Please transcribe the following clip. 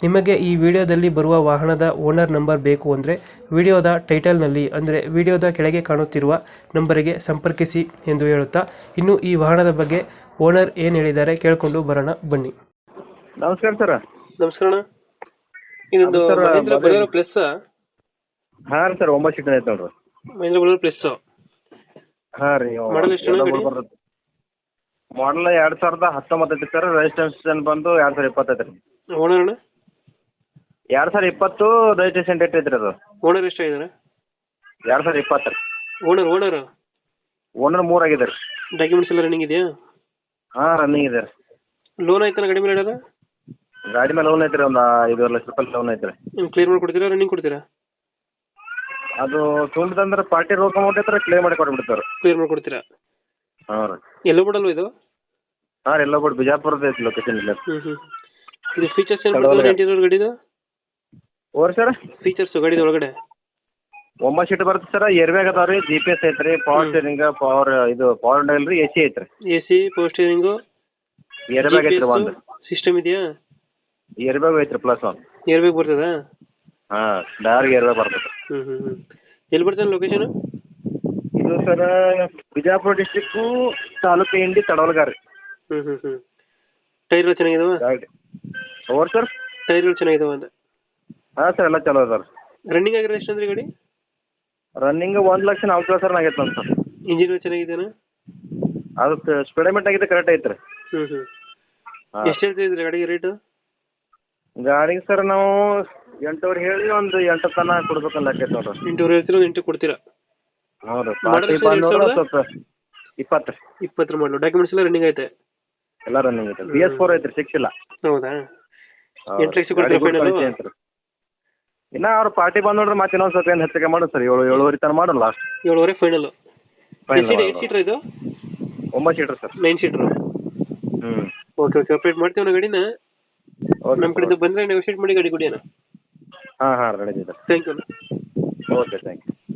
ನಿಮಗೆ ಈ ವಿಡಿಯೋದಲ್ಲಿ ಬರುವ ವಾಹನದ ಓನರ್ ನಂಬರ್ ಬೇಕು ಅಂದರೆ ವಿಡಿಯೋದ ಟೈಟಲ್ನಲ್ಲಿ ಅಂದರೆ ವಿಡಿಯೋದ ಕೆಳಗೆ ಕಾಣುತ್ತಿರುವ ನಂಬರಿಗೆ ಸಂಪರ್ಕಿಸಿ ಎಂದು ಹೇಳುತ್ತಾ ಇನ್ನು ಈ ವಾಹನದ ಬಗ್ಗೆ ಓನರ್ ಏನು ಹೇಳಿದ್ದಾರೆ ಕೇಳಿಕೊಂಡು ಬರೋಣ ಬನ್ನಿ. ನಮಸ್ಕಾರ ಸರ್. ನಮಸ್ಕಾರ ಇದೊಂದು ನಮಸ್ಕಾರ, ಮಹೇಂದ್ರ ಮೊದಲು- ಬೊಲೆರೋ ಪ್ಲಸ್ ಹಾಂ ರೀ ಸರ್ ಒಂಬತ್ತು ಸೀಟ್ ಐತೆ ನೋಡ್ರಿ. ಮಹೇಂದ್ರ ಬೊಲೆರೋ ಪ್ಲಸ್ ಹಾಂ ರೀ Model ಎಷ್ಟು ಅಣ್ಣ ಗಾಡಿ? ಮಾಡಲ್ ಎರಡು ಸಾವಿರದ ಹತ್ತೊಂಬತ್ತು ಐತಿ ಸರ್ ರಿಜಿಸ್ಟ್ರೇಷನ್ ಬಂದು ಎರಡು ಸಾವಿರದ ಇಪ್ಪತ್ತೈತೆ ರೀ. ಓನರ್ ಅಣ್ಣ? ಎರಡು ಸಾವಿರ ಇಪ್ಪತ್ತು ರಿಜಿಸ್ಟ್ರೇಷನ್ ಡೇಟ್ ಐತ್ರಿ ಅದು. ಓನರ್ ಎಷ್ಟಾಗಿದ್ದಾರೆ ಎರಡು ಸಾವಿರ ಇಪ್ಪತ್ತು. ರೀ ಓನರ್ ಓನರ್? ಓನರ್ ಮೂರು ಆಗಿದೆ ರೀ ಡಾಕ್ಯುಮೆಂಟ್ಸ್ ಎಲ್ಲ ರನ್ನಿಂಗ್ ಇದೆಯಾ? ಹಾಂ ರನ್ನಿಂಗ್ ಇದೆ ರೀ. ಲೋನ್ ಐತಲ್ಲ ಮೇಲೆ ಇಡೋದ? ಗಾಡಿ ಮೇಲೆ ಲೋನ್ ಐತ್ರಿ ಒಂದು ಐದುವರೆ ಲಕ್ಷ ರೂಪಾಯಿ ಲೋನ್ ಐತ್ರಿ. ನೀವು ಕ್ಲಿಯರ್ ಮಾಡಿ ಕೊಡ್ತೀರಾ ರನ್ನಿಂಗ್ ಕೊಡ್ತೀರಾ? ಅದು ತುಂಬಿದಂದ್ರೆ ಪಾರ್ಟಿ ರೋಕ್ ಅಮೌಂಟ್ ಐತ್ರಿ ಕ್ಲೇಮ್ ಮಾಡಿ ಕೊಟ್ಬಿಡ್ತಾರೆ. ಕ್ಲಿಯರ್ ಮಾಡಿ ಕೊಡ್ತೀರಾ ಹಾಂ ರೀ. ಎಲ್ಲೋ ಬಿಡಲ್ವ ಇದು? ಹಾಂ ಎಲ್ಲೋ ಬಿಟ್ಟು ಬಿಜಾಪುರದ ಐತಿ ಲೊಕೇಶನ್ ಇಲ್ಲ ಹ್ಞೂ ಹ್ಞೂ ಇದು ಫೀಚರ್ಸ್ ಏನು. ಇಂಟೀರಿಯರ್ ಗಾಡಿದು? ಓರ್ ಸರ್ ಫೀಚರ್ಸ್ ಗಾಡಿದ ಒಳಗಡೆ? ಒಂಬತ್ತು ಸೀಟ್ ಬರುತ್ತೆ ಸರ್ ಏರ್ಬ್ಯಾಗ್ ಅದಾವ ರೀ ಜಿ ಪಿ ಎಸ್ ಐತೆ ರೀ ಪವರ್ ಸ್ಟೇರಿಂಗ್ ಪವರ್ ಇದು ಪವರ್ ಡೈಲ್ ರೀ ಎ ಸಿ ಐತೆ ರೀ A C power steering airbag ಐತೆ ರೀ ಒಂದು. ಸಿಸ್ಟಮ್ ಇದೆಯಾ? ಏರ್ಬ್ಯಾಗ್ ಐತೆ ರೀ ಪ್ಲಸ್ ಒನ್ ಏರ್ ಬ್ಯಾಗ್ ಬರ್ತದಾ? ಹಾಂ ಡೈರ್ ಏರ್ ಬ್ಯಾಗ್ ಬರ್ತದೆ ಹ್ಞೂ ಹ್ಞೂ ಹ್ಞೂ ಎಲ್ಲಿ ಬರ್ತದೆ ಲೊಕೇಶನ್ ಇದು ಸರ್ ಬಿಜಾಪುರ ಡಿಸ್ಟಿಕ್ಕು ತಾಲೂಕು ಇಂಡಿ ತಡವಲ್ಗಾರಿ. ಹ್ಞೂ ಹ್ಞೂ ಹ್ಞೂ ಟೈರ್ಗಳು ಚೆನ್ನಾಗಿದಾವ? ಓರ್ ಸರ್ ಟೈರ್ಗಳು ಚೆನ್ನಾಗಿದಾವ ಅಂತ. ಹಾಂ ಸರ್ ಎಲ್ಲ ಚಲೋ ಅದ ರನ್ನಿಂಗ್ ಆಗಿರೋದು ಎಷ್ಟು ಅಂದ್ರೆ ಗಾಡಿ? ರನ್ನಿಂಗ್ ಒಂದು ಲಕ್ಷ ನಾಲ್ಕು ಸಾವಿರ ಆಗೈತೆ ನಮ್ಮ ಸರ್. ಇಂಜಿನ್ ಚೆನ್ನಾಗಿದೆ ಅದು ಸ್ಪೀಡಮೆಂಟ್ ಆಗಿದೆ ಕರೆಕ್ಟ್ ಐತೆ ರೀ ಹ್ಞೂ ಹ್ಞೂ ಹಾಂ. ಎಷ್ಟು ಹೇಳ್ತಿದ್ರಿ ಗಾಡಿಗೆ ರೇಟು ಗಾಡಿಗೆ ಸರ್ ನಾವು ಎಂಟೂವರೆ ಹೇಳಿ ಒಂದು ಎಂಟು ತನ ಕೊಡ್ಬೇಕಲ್ಲ ಆಕೈತೆ ನೋಡ್ರಿ. ಎಂಟೂವರೆ ಹೇಳ್ತೀರ ಎಂಟು ಕೊಡ್ತೀರಾ? ಹ್ಞೂ ರೀ Model ಪಾರ್ಟಿ ಎಷ್ಟು ಬಂದು ಎರಡು ಸಾವಿರದ? ಸ್ವಲ್ಪ ಇಪ್ಪತ್ತು ರೀ. ಇಪ್ಪತ್ತರ ಮಾಡಲು ಡಾಕ್ಯುಮೆಂಟ್ಸ್ ಎಲ್ಲ ರನ್ನಿಂಗ್ ಐತೆ ಎಲ್ಲ ರನ್ನಿಂಗ್ ಐತೆ ಬಿ ಎಸ್ ಫೋರ್ ಐತೆ ರೀ ಸಿಕ್ಸ್ ಇಲ್ಲ. ಹೌದಾ? ಹೌದು. ಎಂಟು ಲಕ್ಷ ಕೊಡ್ತೀರಾ ಗಾಡಿ good final? quality ಐತೆ ರೀ. ಇನ್ನ ಅವ್ರ ಪಾರ್ಟಿ ಬಂದ್ ನೋಡ್ರಿ ಮತ್ತೆ ಇನ್ನೊಂದ್ ಸ್ವಲ್ಪ ಏನು ಹೆಚ್ಚಿಗೆ ಮಾಡೋದು ಸರ್? ಏಳು ಏಳುವರೆ ತನಕ ಮಾಡೋಣ ಲಾಸ್ಟ್ ಏಳುವರೆ ಫೈನಲ್ ಏಟ್ ಸೀಟರ್ ಇದು? ಒಂಬತ್ತು ಸೀಟ್ರ್ ಸರ್. ನೈನ್ ಸೀಟರ್ ಹ್ಞೂ ಓಕೆ ಓಕೆ ಅಪ್ಡೇಟ್ ಮಾಡ್ತೀವಿ ನಾವು ಗಾಡಿನ. ನಮ್ಮ ಕಡೆ ಬಂದರೆ ನೆಗೋಷಿಯೇಟ್ ಮಾಡಿ ಗಾಡಿ ಕೊಡಿ ಅಣ್ಣ. ಹಾಂ ಹಾಂ ರೆಡಿ ಇದೆ. Thank you okay thank you